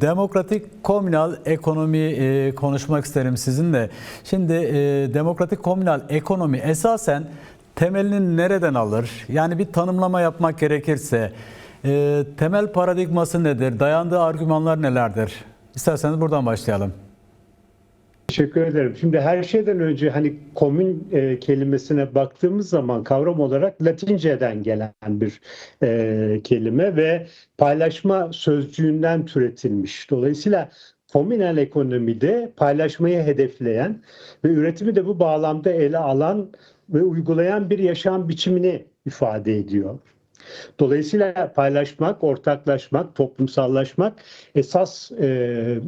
demokratik komünal ekonomi e, konuşmak isterim sizinle. Şimdi e, demokratik komünal ekonomi esasen temelini nereden alır? Yani bir tanımlama yapmak gerekirse e, temel paradigması nedir? Dayandığı argümanlar nelerdir? İsterseniz buradan başlayalım. Teşekkür ederim. Şimdi her şeyden önce hani komün e, kelimesine baktığımız zaman kavram olarak Latinceden gelen bir e, kelime ve paylaşma sözcüğünden türetilmiş. Dolayısıyla komünel ekonomide paylaşmayı hedefleyen ve üretimi de bu bağlamda ele alan ve uygulayan bir yaşam biçimini ifade ediyor. Dolayısıyla paylaşmak, ortaklaşmak, toplumsallaşmak esas e,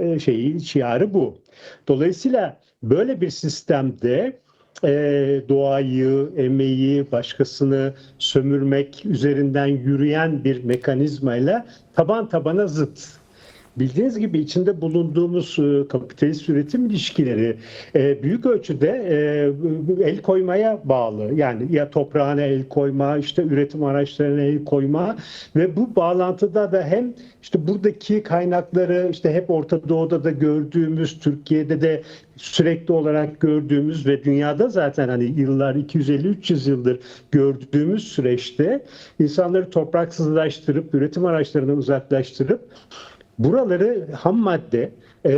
e, şeyi, şiarı bu. Dolayısıyla böyle bir sistemde e, doğayı, emeği, başkasını sömürmek üzerinden yürüyen bir mekanizmayla taban tabana zıt. Bildiğiniz gibi içinde bulunduğumuz e, kapitalist üretim ilişkileri e, büyük ölçüde e, el koymaya bağlı. Yani ya toprağına el koyma, işte üretim araçlarına el koyma ve bu bağlantıda da hem işte buradaki kaynakları işte hep Orta Doğu'da da gördüğümüz, Türkiye'de de sürekli olarak gördüğümüz ve dünyada zaten hani yıllar 250-300 yıldır gördüğümüz süreçte insanları topraksızlaştırıp, üretim araçlarından uzaklaştırıp buraları ham madde e,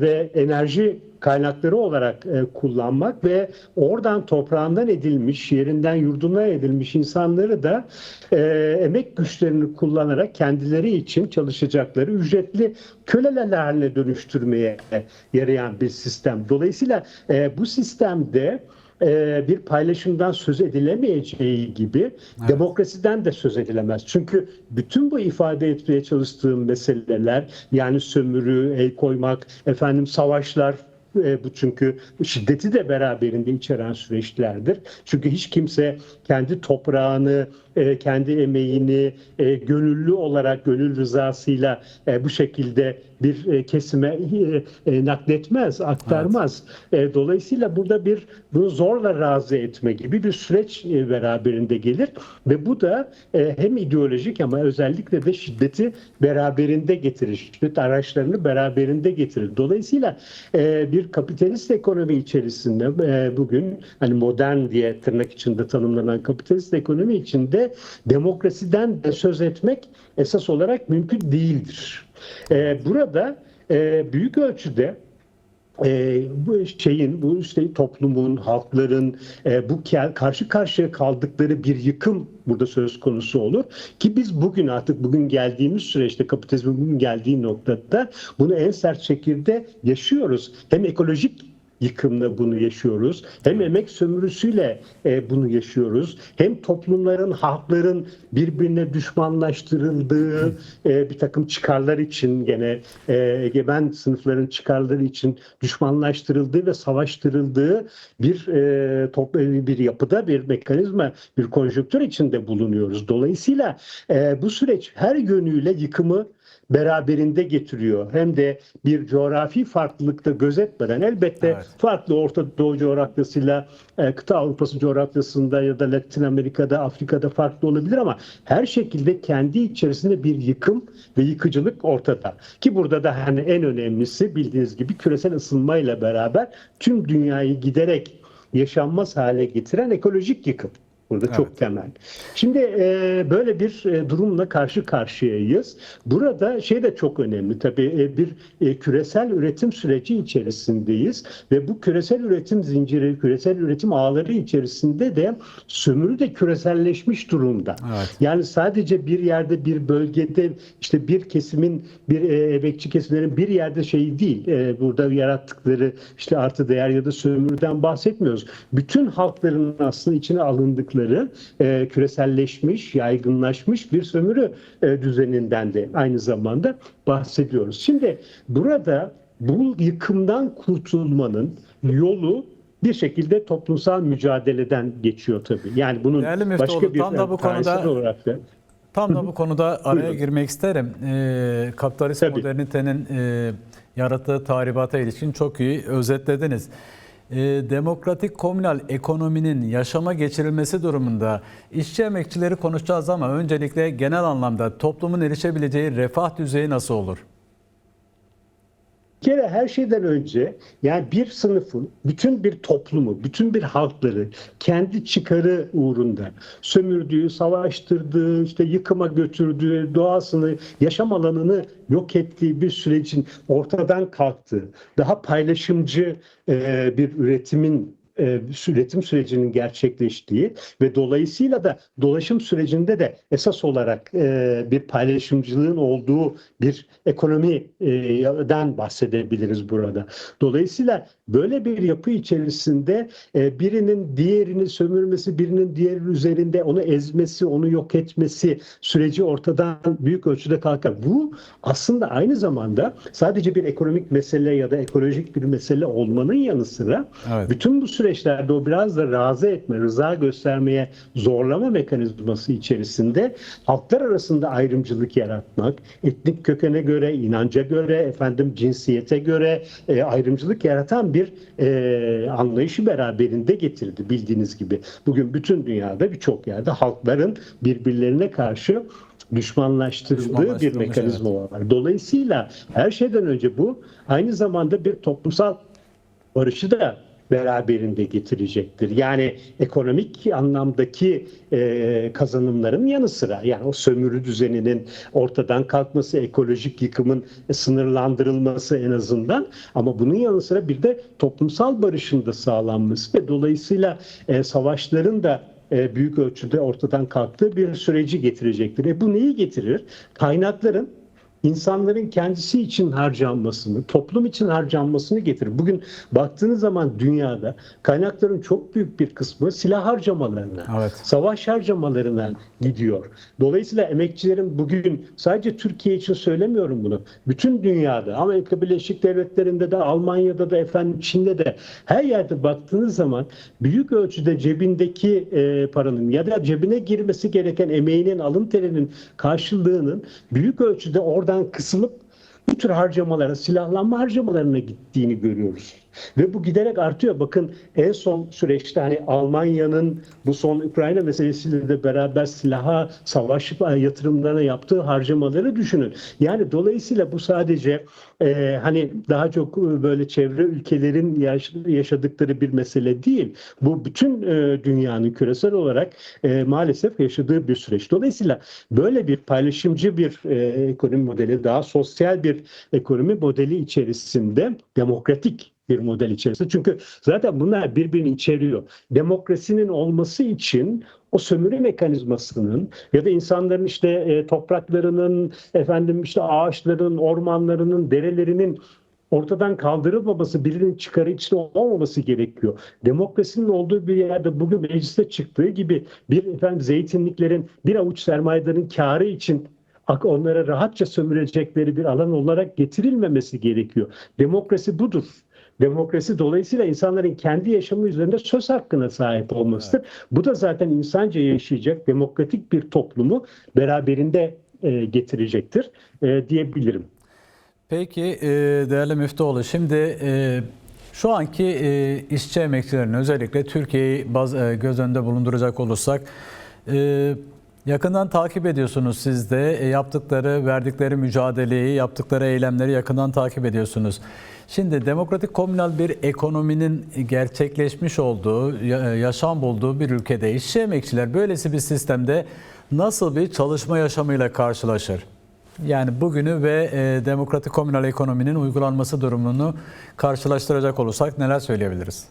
ve enerji kaynakları olarak e, kullanmak ve oradan toprağından edilmiş, yerinden yurdundan edilmiş insanları da e, emek güçlerini kullanarak kendileri için çalışacakları ücretli köleler haline dönüştürmeye yarayan bir sistem. Dolayısıyla e, bu sistemde e, bir paylaşımdan söz edilemeyeceği gibi Evet. demokrasiden de söz edilemez. Çünkü bütün bu ifade etmeye çalıştığım meseleler yani sömürü, el koymak, efendim savaşlar e, bu çünkü şiddeti de beraberinde içeren süreçlerdir. Çünkü hiç kimse kendi toprağını, e, kendi emeğini e, gönüllü olarak, gönül rızasıyla e, bu şekilde bir e, kesime e, e, nakletmez, aktarmaz. E, dolayısıyla burada bir bunu zorla razı etme gibi bir süreç beraberinde gelir ve bu da hem ideolojik ama özellikle de şiddeti beraberinde getirir. Şiddet araçlarını beraberinde getirir. Dolayısıyla bir kapitalist ekonomi içerisinde bugün hani modern diye tırnak içinde tanımlanan kapitalist ekonomi içinde demokrasiden de söz etmek esas olarak mümkün değildir. E, burada e, büyük ölçüde e, bu şeyin, bu işte toplumun, halkların e, bu karşı karşıya kaldıkları bir yıkım burada söz konusu olur. Ki biz bugün artık bugün geldiğimiz süreçte kapitalizmin bugün geldiği noktada bunu en sert şekilde yaşıyoruz. Hem ekolojik yıkımla bunu yaşıyoruz. Hem emek sömürüsüyle e, bunu yaşıyoruz. Hem toplumların, halkların birbirine düşmanlaştırıldığı e, bir takım çıkarlar için gene e, egemen sınıfların çıkarları için düşmanlaştırıldığı ve savaştırıldığı bir e, toplu bir yapıda bir mekanizma, bir konjonktür içinde bulunuyoruz. Dolayısıyla e, bu süreç her yönüyle yıkımı beraberinde getiriyor. Hem de bir coğrafi farklılıkta gözetmeden elbette Evet. Farklı Orta Doğu coğrafyasıyla e, kıta Avrupası coğrafyasında ya da Latin Amerika'da, Afrika'da farklı olabilir ama her şekilde kendi içerisinde bir yıkım ve yıkıcılık ortada. Ki burada da hani en önemlisi bildiğiniz gibi küresel ısınmayla beraber tüm dünyayı giderek yaşanmaz hale getiren ekolojik yıkım. Burada çok Evet. temel. Şimdi e, böyle bir e, durumla karşı karşıyayız. Burada şey de çok önemli tabii e, bir e, küresel üretim süreci içerisindeyiz ve bu küresel üretim zinciri, küresel üretim ağları içerisinde de sömürü de küreselleşmiş durumda. Evet. Yani sadece bir yerde bir bölgede işte bir kesimin bir e, emekçi kesimlerin bir yerde şeyi değil. E, burada yarattıkları işte artı değer ya da sömürüden bahsetmiyoruz. Bütün halkların aslında içine alındıkları e, küreselleşmiş, yaygınlaşmış bir sömürü e, düzeninden de aynı zamanda bahsediyoruz. Şimdi burada bu yıkımdan kurtulmanın yolu bir şekilde toplumsal mücadeleden geçiyor tabii. Yani bunun Değerli başka bir tam da bu konuda- olarak da Tam da bu konuda araya Buyurun. girmek isterim. Ee, kapitalist Tabii. modernitenin e, yarattığı tahribata ilişkin çok iyi özetlediniz. Ee, demokratik komünal ekonominin yaşama geçirilmesi durumunda işçi emekçileri konuşacağız ama öncelikle genel anlamda toplumun erişebileceği refah düzeyi nasıl olur? Kere her şeyden önce yani bir sınıfın, bütün bir toplumu, bütün bir halkları kendi çıkarı uğrunda sömürdüğü, savaştırdığı, işte yıkıma götürdüğü, doğasını, yaşam alanını yok ettiği bir sürecin ortadan kalktığı, daha paylaşımcı bir üretimin e, üretim sürecinin gerçekleştiği ve dolayısıyla da dolaşım sürecinde de esas olarak e, bir paylaşımcılığın olduğu bir ekonomiden bahsedebiliriz burada. Dolayısıyla böyle bir yapı içerisinde e, birinin diğerini sömürmesi, birinin diğeri üzerinde onu ezmesi, onu yok etmesi süreci ortadan büyük ölçüde kalkar. Bu aslında aynı zamanda sadece bir ekonomik mesele ya da ekolojik bir mesele olmanın yanı sıra Evet. bütün bu süreçlerde o biraz da razı etme, rıza göstermeye zorlama mekanizması içerisinde halklar arasında ayrımcılık yaratmak, etnik kökene göre, inanca göre, efendim cinsiyete göre e, ayrımcılık yaratan bir e, anlayışı beraberinde getirdi bildiğiniz gibi. Bugün bütün dünyada birçok yerde halkların birbirlerine karşı düşmanlaştırıldığı bir mekanizma var. Dolayısıyla her şeyden önce bu aynı zamanda bir toplumsal barışı da beraberinde getirecektir. Yani ekonomik anlamdaki e, kazanımların yanı sıra yani o sömürü düzeninin ortadan kalkması, ekolojik yıkımın sınırlandırılması en azından ama bunun yanı sıra bir de toplumsal barışın da sağlanması ve dolayısıyla e, savaşların da e, büyük ölçüde ortadan kalktığı bir süreci getirecektir. E bu neyi getirir? Kaynakların insanların kendisi için harcanmasını, toplum için harcanmasını getirir. Bugün baktığınız zaman dünyada kaynakların çok büyük bir kısmı silah harcamalarına, Evet. savaş harcamalarına gidiyor. Dolayısıyla emekçilerin bugün sadece Türkiye için söylemiyorum bunu. Bütün dünyada, Amerika Birleşik Devletleri'nde de, Almanya'da da, efendim Çin'de de her yerde baktığınız zaman büyük ölçüde cebindeki e, paranın ya da cebine girmesi gereken emeğinin, alın terinin karşılığının büyük ölçüde oradan kısılıp bu tür harcamalara, silahlanma harcamalarına gittiğini görüyoruz. Ve bu giderek artıyor. Bakın en son süreçte hani Almanya'nın bu son Ukrayna meselesiyle de beraber silaha, savaş yatırımlarına yaptığı harcamaları düşünün. Yani dolayısıyla bu sadece e, hani daha çok böyle çevre ülkelerin yaş- yaşadıkları bir mesele değil. Bu bütün e, dünyanın küresel olarak e, maalesef yaşadığı bir süreç. Dolayısıyla böyle bir paylaşımcı bir e, ekonomi modeli, daha sosyal bir ekonomi modeli içerisinde demokratik bir model içerisinde. Çünkü zaten bunlar birbirini içeriyor. Demokrasinin olması için o sömürü mekanizmasının ya da insanların işte e, topraklarının, efendim işte ağaçların, ormanlarının, derelerinin ortadan kaldırılmaması, birinin çıkarı için olmaması gerekiyor. Demokrasinin olduğu bir yerde bugün mecliste çıktığı gibi bir efendim zeytinliklerin, bir avuç sermayedarın karı için onlara rahatça sömürecekleri bir alan olarak getirilmemesi gerekiyor. Demokrasi budur. Demokrasi dolayısıyla insanların kendi yaşamı üzerinde söz hakkına sahip olmasıdır. Bu da zaten insanca yaşayacak demokratik bir toplumu beraberinde e, getirecektir e, diyebilirim. Peki e, değerli Müftüoğlu şimdi şu anki işçi emekçilerin özellikle Türkiye'yi göz önünde bulunduracak olursak yakından takip ediyorsunuz siz de E, yaptıkları, verdikleri mücadeleyi, yaptıkları eylemleri yakından takip ediyorsunuz. Şimdi demokratik komünal bir ekonominin gerçekleşmiş olduğu, ya- yaşam bulduğu bir ülkede işçi emekçiler böylesi bir sistemde nasıl bir çalışma yaşamıyla karşılaşır? Yani bugünü ve e, demokratik komünal ekonominin uygulanması durumunu karşılaştıracak olursak neler söyleyebiliriz?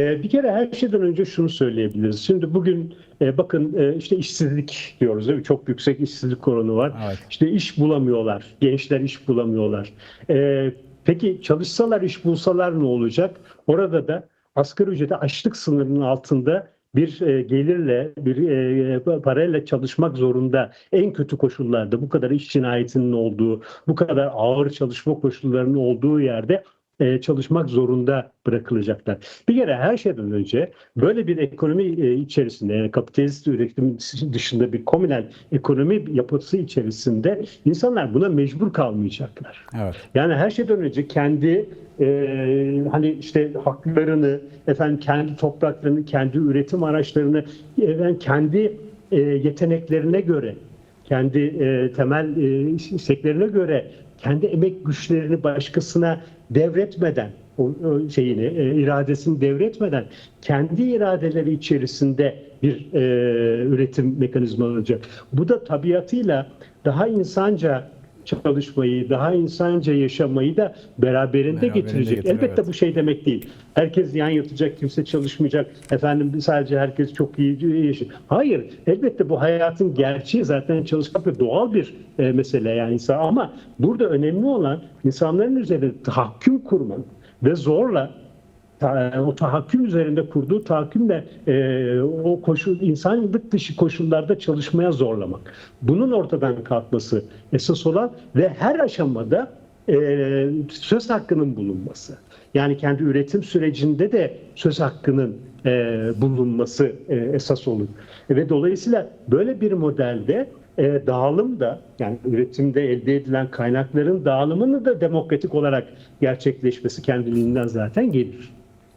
E, Bir kere her şeyden önce şunu söyleyebiliriz. Şimdi bugün e, bakın e, işte işsizlik diyoruz değil mi? Çok yüksek işsizlik oranı var. Evet. İşte iş bulamıyorlar. Gençler iş bulamıyorlar. E, Peki çalışsalar iş bulsalar ne olacak? Orada da asgari ücreti açlık sınırının altında bir e, gelirle, bir e, parayla çalışmak zorunda en kötü koşullarda bu kadar iş cinayetinin olduğu, bu kadar ağır çalışma koşullarının olduğu yerde e, çalışmak zorunda bırakılacaklar. Bir kere her şeyden önce böyle bir ekonomi e, içerisinde yani kapitalist üretim dışında bir komünel ekonomi yapısı içerisinde insanlar buna mecbur kalmayacaklar. Evet. Yani her şeyden önce kendi e, hani işte haklarını, efendim kendi topraklarını, kendi üretim araçlarını, efendim kendi e, yeteneklerine göre, kendi e, temel e, isteklerine göre kendi emek güçlerini başkasına devretmeden o, şeyini e, iradesini devretmeden kendi iradeleri içerisinde bir e, üretim mekanizma olacak. Bu da tabiatıyla daha insanca çalışmayı, daha insanca yaşamayı da beraberinde, Beraberinde getirecek. getiriyor, Elbette evet. bu şey demek değil. Herkes yan yatacak, kimse çalışmayacak. Efendim sadece herkes çok iyi yaşayacak. Hayır, elbette bu hayatın gerçeği zaten çalışmak ve doğal bir e, mesele yani insan. Ama burada önemli olan insanların üzerinde tahakküm kurmak ve zorla ta- o tahakküm üzerinde kurduğu tahakkümle e, o koşul insanlık dışı koşullarda çalışmaya zorlamak. Bunun ortadan kalkması esas olan ve her aşamada e, söz hakkının bulunması. Yani kendi üretim sürecinde de söz hakkının e, bulunması e, esas olur. Ve dolayısıyla böyle bir modelde e, dağılım da yani üretimde elde edilen kaynakların dağılımını da demokratik olarak gerçekleşmesi kendiliğinden zaten gelir.